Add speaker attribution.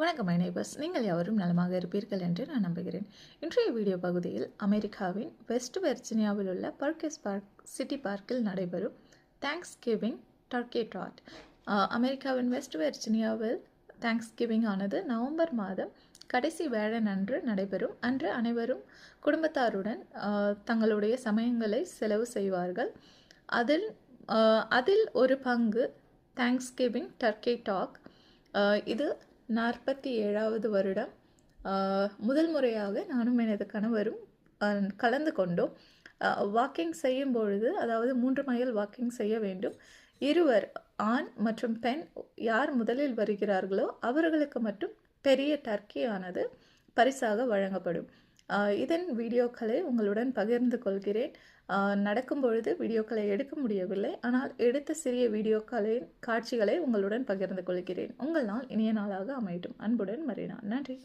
Speaker 1: வணக்கம் நைபர்ஸ் நீங்கள் யாவரும் நலமாக இருப்பீர்கள் என்று நான் நம்புகிறேன். இன்றைய வீடியோ பகுதியில் அமெரிக்காவின் வெஸ்ட் வெர்ஜினியாவில் உள்ள பர்கஸ் பார்க் சிட்டி பார்க்கில் நடைபெறும் தேங்க்ஸ் கிவிங் டர்க்கி டாட் அமெரிக்காவின் வெஸ்ட் வெர்ஜினியாவில் தேங்க்ஸ் கிவிங் ஆனது நவம்பர் மாதம் கடைசி வேழன் அன்று நடைபெறும். அன்று அனைவரும் குடும்பத்தாருடன் தங்களுடைய சமயங்களை செலவு செய்வார்கள். அதில் அதில் ஒரு பங்கு தேங்க்ஸ் கிவிங் டர்க்கி டாக் இது நாற்பத்தி ஏழாவது வருடம். முதல் முறையாக நானும் எனது கணவரும் கலந்து கொண்டோம். வாக்கிங் செய்யும் பொழுது அதாவது மூன்று மைல் வாக்கிங் செய்ய வேண்டும். இருவர் ஆண் மற்றும் பெண் யார் முதலில் வருகிறார்களோ அவர்களுக்கு மட்டும் பெரிய டர்க்கி ஆனது பரிசாக வழங்கப்படும். இதன் வீடியோக்களை உங்களுடன் பகிர்ந்து கொள்கிறேன். நடக்கும் பொழுது வீடியோக்களை எடுக்க முடியவில்லை. ஆனால் எடுத்த சிறிய வீடியோக்களின் காட்சிகளை உங்களுடன் பகிர்ந்து கொள்கிறேன். உங்கள் நாள் இனிய நாளாக அமையட்டும். அன்புடன் மறைனா நன்றி.